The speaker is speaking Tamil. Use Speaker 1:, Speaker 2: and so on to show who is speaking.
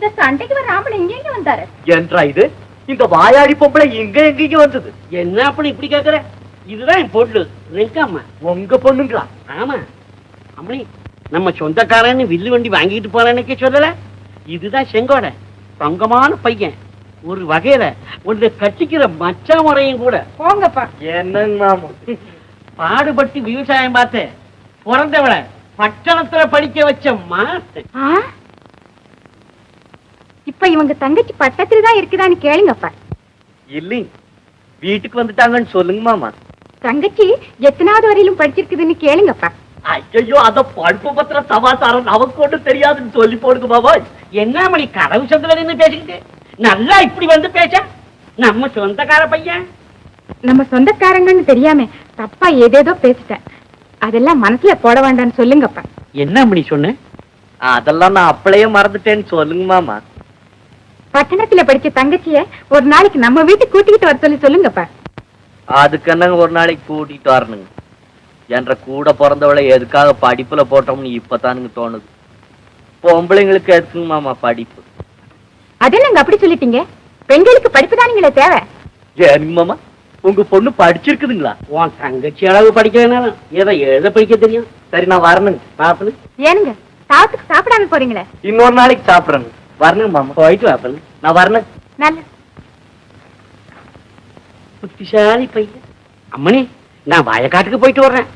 Speaker 1: இந்த சண்டைக்கு வர ஆம்பளை இங்க வந்தாரு?
Speaker 2: என்றா இது? இந்த வாயாடி பொம்பளை இங்க எங்கீங்க வந்தது?
Speaker 3: என்ன அப்படி இப்படி கேக்குற இதுதான் என் பொண்ணு ரெங்கம்மா
Speaker 2: உங்க பொண்ணுங்களா?
Speaker 3: ஆமா. அம்மணி நம்ம சொந்தக்காரன்னு வில்லு வண்டி வாங்கிட்டு போறேன்னு சொல்லல? இதுதான் செங்கோட. தங்கமான பையன். ஒரு வகையில உன்னை கட்டிக்கிற மச்சா முறையும் கூட.
Speaker 1: போங்கப்பா.
Speaker 2: என்னங்க
Speaker 3: பாடுபட்டு விவசாயம் பார்த்து பிறந்தவள பட்டணத்துல படிக்க வச்ச
Speaker 1: ஆ? இப்ப இவங்க தங்கச்சி பட்டத்துல தான் இருக்குதான்னு கேளுங்கப்பா.
Speaker 2: இல்லைங்க. வீட்டுக்கு வந்துட்டாங்கன்னு சொல்லுங்க மாமா.
Speaker 1: தங்கச்சி எத்தனாவது வரையிலும் படிச்சிருக்குதுன்னு கேளுங்கப்பா.
Speaker 2: ஐயோ அத படுப்பு பத்திர சமாச்சாரம் நமக்கு ஒண்ணு தெரியாதுன்னு சொல்லி போடுங்க மாமா.
Speaker 3: என்ன மணி கதவு சந்தில நின்னு பேசிக்கிட்டு? நல்லா இப்படி வந்து பேச? நம்ம சொந்தக்கார பையன்.
Speaker 1: நம்ம சொந்தக்காரங்கன்னு தெரியாம தப்பா ஏதேதோ பேசிட்டேன் அதெல்லாம் மனசுல போட வேண்டாம்னு சொல்லுங்கப்பா.
Speaker 3: என்ன மணி சொன்ன?
Speaker 2: அதெல்லாம் நான் அப்பளையே மறந்துட்டேன்னு சொல்லுங்க மாமா.
Speaker 1: பட்டணத்துல படிச்ச தங்கச்சிய ஒரு நாளைக்கு நம்ம வீட்டுக்கு கூட்டிக்கிட்டு வர சொல்லி சொல்லுங்கப்பா.
Speaker 2: அதுக்கு என்னங்க ஒரு நாளைக்கு கூட்டிட்டு வரணுங்க? என்ற கூட பிறந்தவளை எதுக்காக படிப்புல போட்டோம்னு இப்பதானுங்க தோணுது. பொம்பளைங்களுக்கு எதுக்குங்க மாமா படிப்பு?
Speaker 1: அதெல்லாம் அப்படி சொல்லிட்டீங்க. பெண்களுக்கு படிப்பு தானுங்களே தேவை.
Speaker 2: ஏனுங்க மாமா உங்க பொண்ணு படிச்சிருக்குதுங்களா?
Speaker 3: உன் தங்கச்சி அளவு படிக்கிறதுனால ஏதோ எழுத படிக்க தெரியும்.
Speaker 2: சரி நான் வரணுங்க.
Speaker 3: பாப்பனு.
Speaker 1: ஏனுங்க சாத்துக்கு சாப்பிடாம போறீங்களே.
Speaker 2: இன்னொரு நாளைக்கு சாப்பிடுறேங்க. வரணுங்க மாமா
Speaker 3: போயிட்டு வாப்பனு
Speaker 2: நான் வரணும்
Speaker 1: நல்ல
Speaker 3: புத்திசாலி பையன் அம்மணி நான் வயக்காட்டுக்கு போயிட்டு வர்றேன்